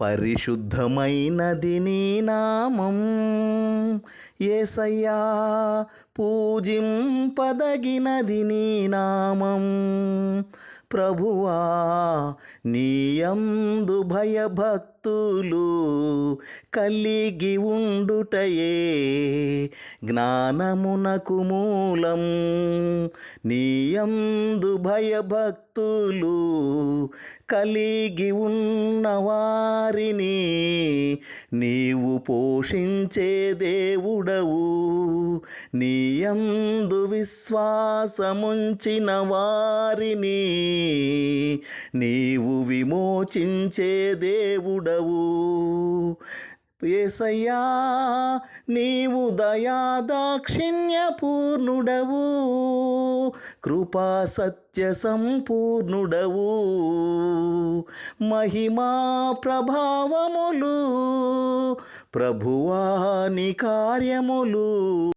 పరిశుద్ధమైనది నీ నామం. ఏసయ్యా పూజింపదగినది నీ నామం. ప్రభువా నీయందు భయభక్తులు కలిగి ఉండుటయే. జ్ఞానమునకు మూలం నీయందు భయభక్తులు కలిగి ఉన్నవారిని నీవు పోషించే దేవుడవు. నీయందు విశ్వాసముంచిన వారిని నీవు విమోచించే దేవుడవు. ఏసయ్యా నీవు దయాదాక్షిణ్య పూర్ణుడవు కృపా సత్య సంపూర్ణుడవు. మహిమా ప్రభావములు ప్రభువాని కార్యములు.